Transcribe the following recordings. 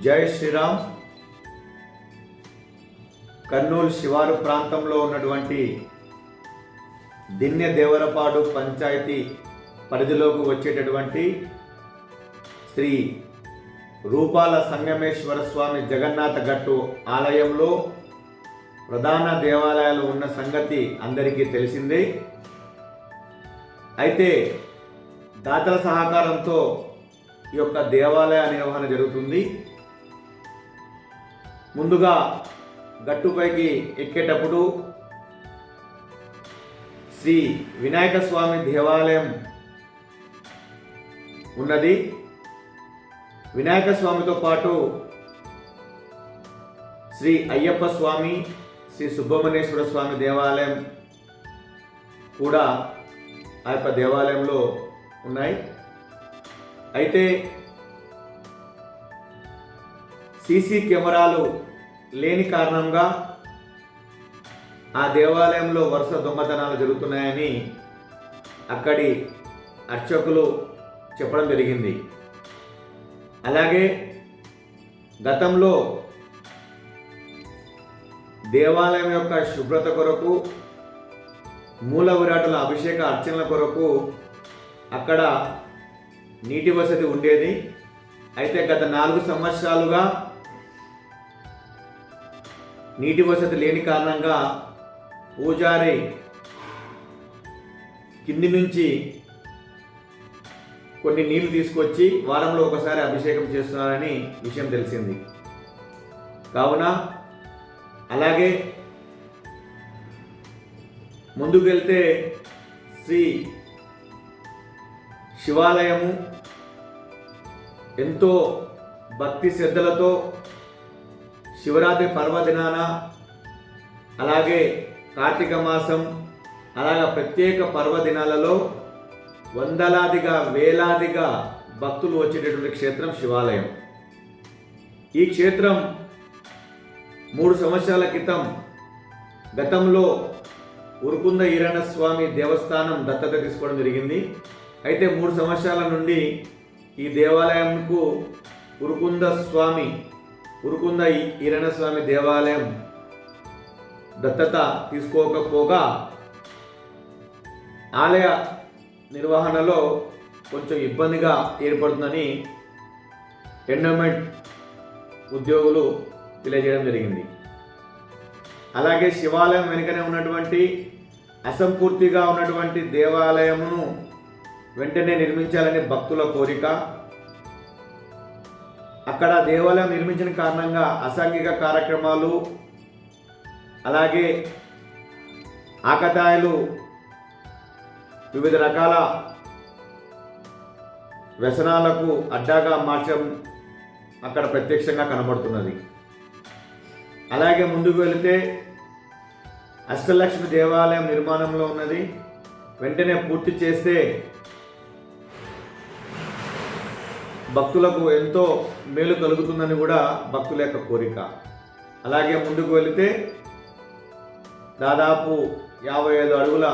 జై శ్రీరామ్. కర్నూలు శివారు ప్రాంతంలో ఉన్నటువంటి దిన్నె దేవరపాడు పంచాయతీ పరిధిలోకి వచ్చేటటువంటి శ్రీ రూపాల సంగమేశ్వర స్వామి జగన్నాథ గట్టు ఆలయంలో ప్రధాన దేవాలయాలు ఉన్న సంగతి అందరికీ తెలిసిందే. అయితే దాతల సహకారంతో ఈ యొక్క దేవాలయ నిర్వహణ జరుగుతుంది. ముందుగా గట్టుపైకి ఎక్కేటప్పుడు శ్రీ వినాయక స్వామి దేవాలయం ఉన్నది. వినాయక స్వామితో పాటు శ్రీ అయ్యప్ప స్వామి శ్రీ సుబ్రహ్మణ్యేశ్వర స్వామి దేవాలయం కూడా ఆ యొక్క దేవాలయంలో ఉన్నాయి. అయితే సీసీ కెమెరాలు లేని కారణంగా ఆ దేవాలయంలో వరుస దొంగతనాలు జరుగుతున్నాయని అక్కడి అర్చకులు చెప్పడం జరిగింది. అలాగే గతంలో దేవాలయం యొక్క శుభ్రత కొరకు మూల విరాటుల అభిషేక అర్చనల కొరకు అక్కడ నీటి వసతి ఉండేది. అయితే గత నాలుగు సంవత్సరాలుగా నీటి వసతి లేని కారణంగా పూజారి కింది నుంచి కొన్ని నీళ్ళు తీసుకొచ్చి వారంలో ఒకసారి అభిషేకం చేస్తున్నారని విషయం తెలిసింది. కావున అలాగే ముందుకు వెళ్తే శ్రీ శివాలయము ఎంతో భక్తి శ్రద్ధలతో శివరాత్రి పర్వదినాన అలాగే కార్తీక మాసం అలాగే ప్రత్యేక పర్వదినాలలో వందలాదిగా వేలాదిగా భక్తులు వచ్చేటటువంటి క్షేత్రం శివాలయం. ఈ క్షేత్రం మూడు సంవత్సరాల క్రితం గతంలో ఉరుకుంద ఈరణ స్వామి దేవస్థానం దత్తత తీసుకోవడం జరిగింది. అయితే మూడు సంవత్సరాల నుండి ఈ దేవాలయంకు ఉరుకుంద స్వామి ఉరుకుంద ఈరణస్వామి దేవాలయం దత్తత తీసుకోకపోగా ఆలయ నిర్వహణలో కొంచెం ఇబ్బందిగా ఏర్పడుతుందని ఎండోమెంట్ ఉద్యోగులు తెలియజేయడం జరిగింది. అలాగే శివాలయం వెనుకనే ఉన్నటువంటి అసంపూర్తిగా ఉన్నటువంటి దేవాలయమును వెంటనే నిర్మించాలని భక్తుల కోరిక అక్కడ దేవాలయం నిర్మించిన కారణంగా అసాంఘిక కార్యక్రమాలు అలాగే ఆకతాయిలు వివిధ రకాల వ్యసనాలకు అడ్డాగా మార్చడం అక్కడ ప్రత్యక్షంగా కనబడుతున్నది. అలాగే ముందుకు వెళితే అష్టలక్ష్మి దేవాలయం నిర్మాణంలో ఉన్నది. వెంటనే పూర్తి చేస్తే భక్తులకు ఎంతో మేలు కలుగుతుందని కూడా భక్తుల యొక్క కోరిక. అలాగే ముందుకు వెళితే దాదాపు యాభై ఐదు అడుగుల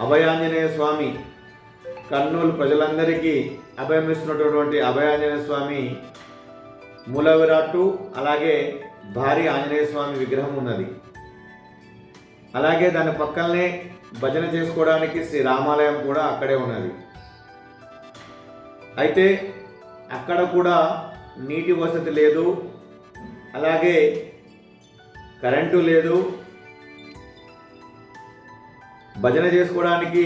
అభయాంజనేయ స్వామి కర్నూలు ప్రజలందరికీ అభయమిస్తున్నటువంటి అభయాంజనేయ స్వామి మూల విరాట్టు అలాగే భారీ ఆంజనేయ స్వామి విగ్రహం ఉన్నది. అలాగే దాని పక్కనే భజన చేసుకోవడానికి శ్రీ రామాలయం కూడా అక్కడే ఉన్నది. అయితే అక్కడ కూడా నీటి వసతి లేదు అలాగే కరెంటు లేదు. భజన చేసుకోవడానికి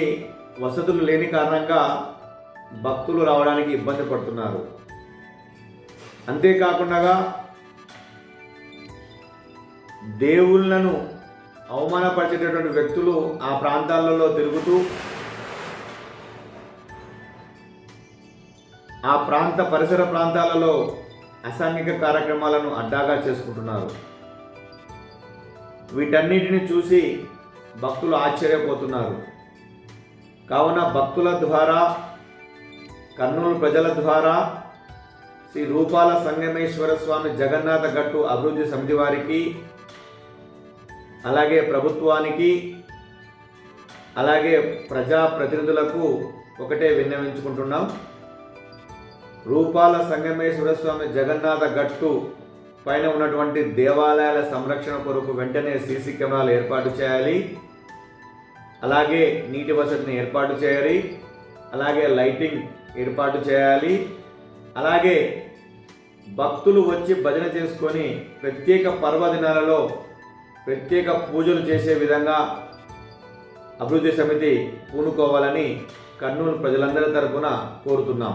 వసతులు లేని కారణంగా భక్తులు రావడానికి ఇబ్బంది పడుతున్నారు. అంతేకాకుండా దేవుళ్ళను అవమానపరిచేటటువంటి వ్యక్తులు ఆ ప్రాంతాలలో తిరుగుతూ ఆ ప్రాంత పరిసర ప్రాంతాలలో అసాంఘిక కార్యక్రమాలను అడ్డాగా చేసుకుంటున్నారు. వీటన్నిటిని చూసి భక్తులు ఆశ్చర్యపోతున్నారు. కావున భక్తుల ద్వారా కర్నూలు ప్రజల ద్వారా శ్రీ రూపాల సంగమేశ్వర స్వామి జగన్నాథ గట్టు అభివృద్ధి సమితి వారికి అలాగే ప్రభుత్వానికి అలాగే ప్రజాప్రతినిధులకు ఒకటే విన్నవించుకుంటున్నాం. రూపాల సంగమేశ్వర స్వామి జగన్నాథ గట్టు పైన ఉన్నటువంటి దేవాలయాల సంరక్షణ కొరకు వెంటనే సీసీ కెమెరాలు ఏర్పాటు చేయాలి. అలాగే నీటి వసతిని ఏర్పాటు చేయాలి. అలాగే లైటింగ్ ఏర్పాటు చేయాలి. అలాగే భక్తులు వచ్చి భజన చేసుకొని ప్రత్యేక పర్వదినాలలో ప్రత్యేక పూజలు చేసే విధంగా అభివృద్ధి సమితి పూనుకోవాలని కర్నూలు ప్రజలందరి తరపున కోరుతున్నాం.